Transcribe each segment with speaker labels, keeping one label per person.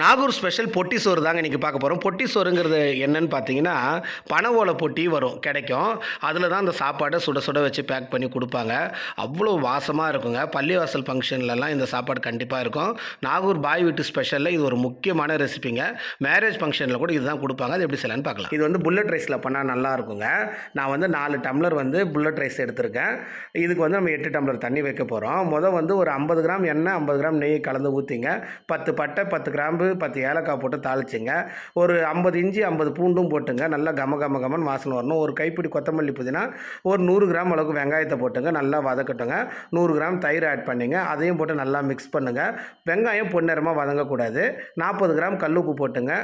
Speaker 1: Nagore special பொட்டி சோறு தாங்க இன்றைக்கி பார்க்க போகிறோம் பொட்டி சோறுங்கிறது என்னன்னு பார்த்தீங்கன்னா பனை ஓலை பொட்டி வரும் கிடைக்கும். அதில் தான் அந்த சாப்பாடை சுட சுட வச்சு பேக் பண்ணி கொடுப்பாங்க. அவ்வளோ வாசமாக இருக்குங்க. பள்ளிவாசல் ஃபங்க்ஷன்லலாம் இந்த சாப்பாடு கண்டிப்பாக இருக்கும். நாகூர் பாய் வீட்டு ஸ்பெஷலில் இது ஒரு முக்கியமான ரெசிபிங்க மேரேஜ் ஃபங்க்ஷனில் கூட இதுதான் கொடுப்பாங்க. அது எப்படி செய்யலான்னு பார்க்கலாம். இது வந்து புல்லட் ரைஸில் பண்ணால் நல்லா இருக்குங்க. நான் வந்து நாலு டம்ளர் வந்து புல்லட் ரைஸ் எடுத்திருக்கேன். இதுக்கு வந்து நம்ம எட்டு டம்ளர் தண்ணி வைக்க போகிறோம் முதல் வந்து ஒரு ஐம்பது கிராம் எண்ணெய் ஐம்பது கிராம் நெய் கலந்து ஊற்றிங்க பத்து பட்டை பத்து கிராம்பு பத்து ஏலக்காய் போட்டு தாளிச்சிங்க. ஒரு ஐம்பது இஞ்சி ஐம்பது பூண்டும் போட்டுங்க. நல்லா கம கம கமன்னு வாசனை வரணும். ஒரு கைப்பிடி கொத்தமல்லி புதினா ஒரு நூறு கிராம் அளவுக்கு வெங்காயத்தை போட்டுங்க. நல்லா வதக்கட்டுங்க. நூறு கிராம் தயிர் ஆட் பண்ணிங்க. அதையும் போட்டு நல்லா மிக்ஸ் பண்ணுங்கள் வெங்காயம் பொன்னிறமாக வதங்கக்கூடாது. நாற்பது கிராம் கல்லுப்பு போட்டுங்க.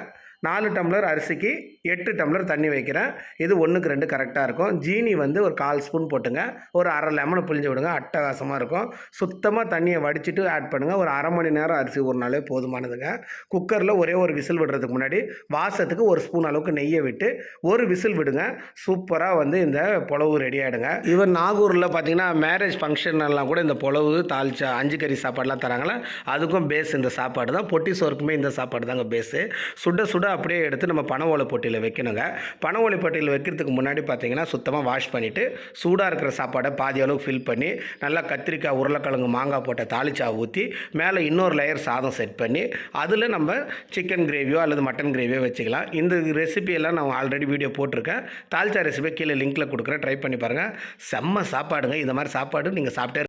Speaker 1: நாலு டம்ளர் அரிசிக்கு எட்டு டம்ளர் தண்ணி வைக்கிறேன். இது ஒன்றுக்கு ரெண்டு கரெக்டாக இருக்கும். ஜீனி வந்து ஒரு கால் ஸ்பூன் போட்டுங்க. ஒரு அரை லெமனை புளிஞ்சு விடுங்க. அட்டகாசமாக இருக்கும். சுத்தமாக தண்ணியை வடிச்சிட்டு ஆட் பண்ணுங்கள் ஒரு அரை மணி நேரம் அரிசி ஊறினாலே போதுமானதுங்க. குக்கரில் ஒரே ஒரு விசில் விடுறதுக்கு முன்னாடி வாசத்துக்கு ஒரு ஸ்பூன் அளவுக்கு நெய்யை விட்டு ஒரு விசில் விடுங்க. சூப்பராக வந்து இந்த புலவு ரெடி ஆகிடுங்க இவர் நாகூரில் பார்த்தீங்கன்னா மேரேஜ் ஃபங்க்ஷன்லாம் கூட இந்த புலவு தாளிச்சா அஞ்சு கறி சாப்பாடெலாம் தராங்களா அதுக்கும் பேஸ் இந்த சாப்பாடு தான் பொட்டி சோறுக்குமே இந்த சாப்பாடு தாங்க பேஸு சுட சுட அப்படியே எடுத்து நம்ம பனை ஓலை போட்டியில் வைக்கணுங்க. பனை ஓலை போட்டியில் வைக்கிறதுக்கு முன்னாடி பார்த்தீங்கன்னா சுத்தமாக வாஷ் பண்ணிவிட்டு சூடாக இருக்கிற சாப்பாடை பாதி அளவுக்கு ஃபில் பண்ணி நல்லா கத்திரிக்காய் உருளைக்கிழங்கு மாங்காய் போட்ட தாளிச்சா ஊற்றி மேலே இன்னொரு லேயர் சாதம் செட் பண்ணி அதில் நம்ம சிக்கன் கிரேவியோ அல்லது மட்டன் கிரேவியோ வச்சுக்கலாம். இந்த ரெசிபியெல்லாம் நான் ஆல்ரெடி வீடியோ போட்டிருக்கேன். தாளிச்சா ரெசிபியை கீழே லிங்க்கில் கொடுக்குறேன். ட்ரை பண்ணி பாருங்கள் செம்ம சாப்பாடுங்க. இந்த மாதிரி சாப்பாடு நீங்கள் சாப்பிட்டே